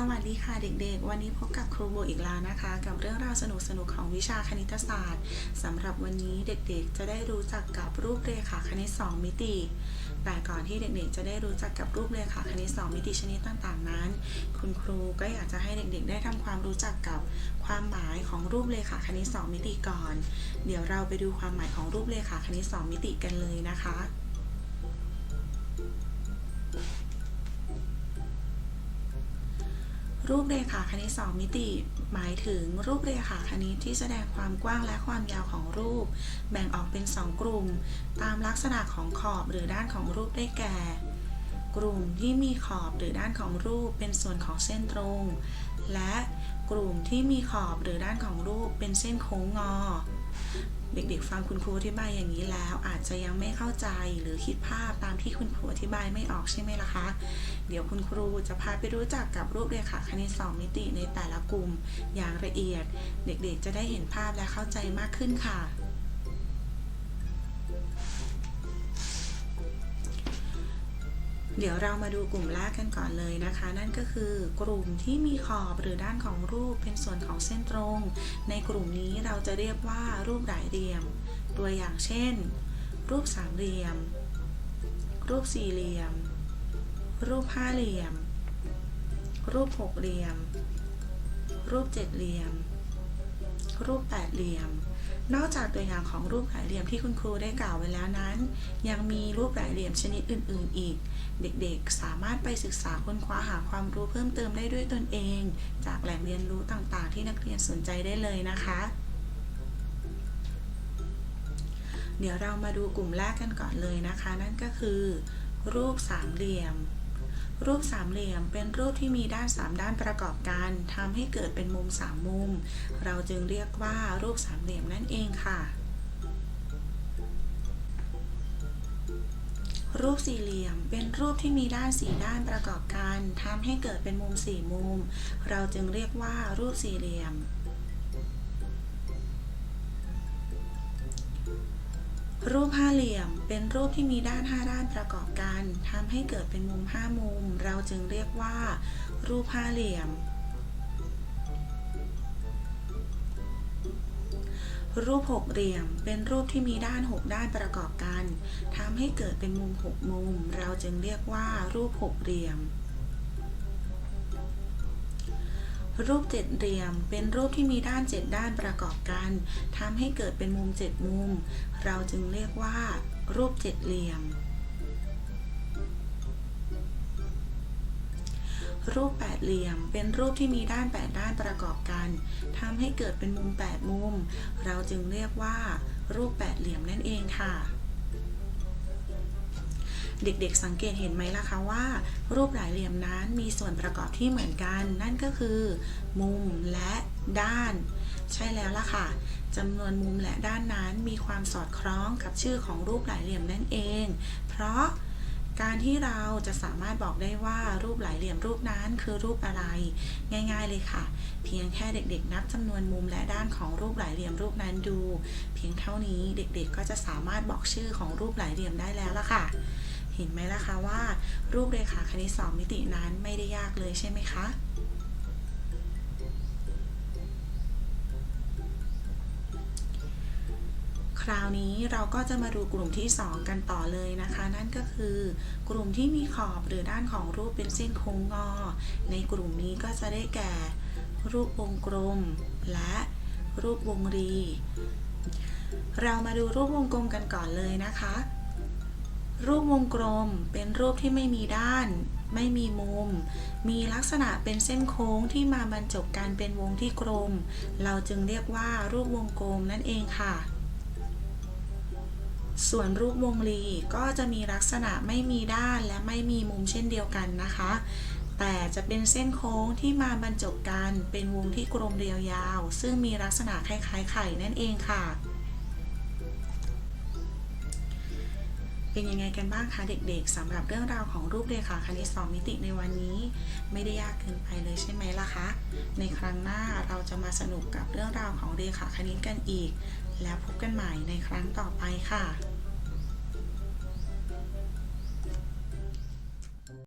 สวัสดีค่ะเด็กๆ วันนี้พบกับครูโบอีกแล้วนะคะ กับเรื่องราวสนุกๆของวิชาคณิตศาสตร์สำหรับวันนี้เด็กๆ จะได้รู้จักกับรูปเรขาคณิต 2 มิติ แต่ก่อนที่เด็กๆ จะได้รู้จักกับรูปเรขาคณิต 2 มิติชนิดต่างๆ นั้น คุณครูก็อยากจะให้เด็กๆ ได้ทำความรู้จักกับความหมายของรูปเรขาคณิต 2 มิติก่อน เดี๋ยวเราไปดูความหมายของรูปเรขาคณิต 2 มิติกันเลยนะคะ รูปเรขาคณิต 2 มิติ หมายถึงรูปเรขาคณิตที่แสดงความกว้างและความยาวของรูป แบ่งออกเป็น 2 กลุ่ม ตามลักษณะของขอบหรือด้านของรูปได้แก่ กลุ่มที่มีขอบหรือด้านของรูปเป็นส่วนของเส้นตรง และกลุ่มที่มีขอบหรือด้านของรูปเป็นเส้นโค้งงอ เด็กๆ ฟังคุณครูอธิบายอย่างนี้แล้ว อาจจะยังไม่เข้าใจหรือคิดภาพตามที่คุณครูอธิบายไม่ออกใช่ไหมล่ะคะ เดี๋ยวคุณครูจะพาไปรู้จักกับรูปเรขาคณิต2มิติในแต่ละกลุ่มอย่างละเอียด เด็กๆ จะได้เห็นภาพและเข้าใจมากขึ้นค่ะ เดี๋ยวเรามาดูกลุ่มแรกกันก่อนเลยนะคะ นั่นก็คือกลุ่มที่มีขอบหรือด้านของรูปเป็นส่วนของเส้นตรง ในกลุ่มนี้เราจะเรียกว่ารูปหลายเหลี่ยม ตัวอย่างเช่น รูปสามเหลี่ยม รูปสี่เหลี่ยม รูปห้าเหลี่ยม รูปหกเหลี่ยม รูปเจ็ดเหลี่ยม รูปแปดเหลี่ยม นอกจากตัวอย่างของรูปหลายเหลี่ยมที่คุณครูได้กล่าวไว้แล้วนั้น ยังมีรูปหลายเหลี่ยมชนิดอื่น ๆ อีก เด็กๆ สามารถไปศึกษาค้นคว้าหาความรู้เพิ่มเติมได้ด้วยตนเอง จากแหล่งเรียนรู้ต่างๆ ที่นักเรียนสนใจได้เลยนะคะ เดี๋ยวเรามาดูกลุ่มแรกกันก่อนเลยนะคะ นั่นก็คือ รูปสามเหลี่ยม รูปสามเหลี่ยมเป็นรูปที่มีด้านสามด้านประกอบกันทำให้เกิดเป็นมุมสามมุม เราจึงเรียกว่ารูปสามเหลี่ยมนั่นเองค่ะ รูปสี่เหลี่ยมเป็นรูปที่มีด้านสี่ด้านประกอบกันทำให้เกิดเป็นมุมสี่มุม เราจึงเรียกว่ารูปสี่เหลี่ยม รูปห้าเหลี่ยมเป็นรูปที่มีด้านห้าด้านประกอบกันทำให้เกิดเป็นมุมห้ามุม เราจึงเรียกว่า รูปห้าเหลี่ยม รูปหกเหลี่ยมเป็นรูปที่มีด้านหกด้านประกอบกันทำให้เกิดเป็นมุมหกมุม เราจึงเรียกว่า รูปหกเหลี่ยม รูปเจ็ดเหลี่ยม เป็นรูปที่มีด้านเจ็ดด้านประกอบกันทำให้เกิดเป็นมุมเจ็ดมุม เราจึงเรียกว่า รูปเจ็ดเหลี่ยม รูปแปดเหลี่ยม เป็นรูปที่มีด้านแปดด้านประกอบกันทำให้เกิดเป็นมุมแปดมุม เราจึงเรียกว่า รูปแปดเหลี่ยมนั่นเองค่ะ เด็กๆสังเกตเห็นไหมล่ะคะว่า รูปหลายเหลี่ยมนั้นมีส่วนประกอบที่เหมือนกัน นั่นก็คือ มุมและด้าน ใช่แล้วล่ะค่ะจำนวนมุมและด้านนั้นมีความสอดคล้องกับชื่อของรูปหลายเหลี่ยมนั่นเอง เพราะการที่เราจะสามารถบอกได้ว่ารูปหลายเหลี่ยมรูปนั้นคือรูปอะไร ง่าย ๆเลยค่ะ เพียงแค่เด็กๆ นับจำนวนมุมและด้านของรูปหลายเหลี่ยมรูปนั้นดู เพียงเท่านี้เด็กๆก็จะสามารถบอกชื่อของรูปหลายเหลี่ยมได้แล้วล่ะค่ะ เห็นไหมล่ะคะว่า รูปเรขาคณิต 2 มิตินั้นไม่ได้ยากเลยใช่ไหมคะคราวนี้เราก็จะมาดูกลุ่มที่ 2 กันต่อเลยนะคะ นั่นก็คือกลุ่มที่มีขอบหรือด้านของรูปเป็นเส้นโค้งงอ ในกลุ่มนี้ก็จะได้แก่ รูปวงกลมและรูปวงรี เรามาดูรูปวงกลมกันก่อนเลยนะคะ รูปวงกลมเป็นรูปที่ไม่มีด้าน ไม่มีมุม มีลักษณะเป็นเส้นโค้งที่มาบรรจบกันเป็นวงที่กลม เราจึงเรียกว่ารูปวงกลมนั่นเองค่ะ ส่วนรูปวงรีก็จะมีลักษณะไม่มีด้านและไม่มีมุมเช่นเดียวกันนะคะ แต่จะเป็นเส้นโค้งที่มาบรรจบกันเป็นวงที่กลมเรียวยาว ซึ่งมีลักษณะคล้ายๆไข่นั่นเองค่ะ เป็นยังไงกันบ้างคะเด็กๆสำหรับเรื่องราวของรูปเรขาคณิต 2 มิติในวันนี้ ไม่ได้ยากเกินไปเลยใช่ไหมล่ะคะ ในครั้งหน้าเราจะมาสนุกกับเรื่องราวของเรขาคณิตกันอีก แล้วพบกันใหม่ในครั้งต่อไปค่ะ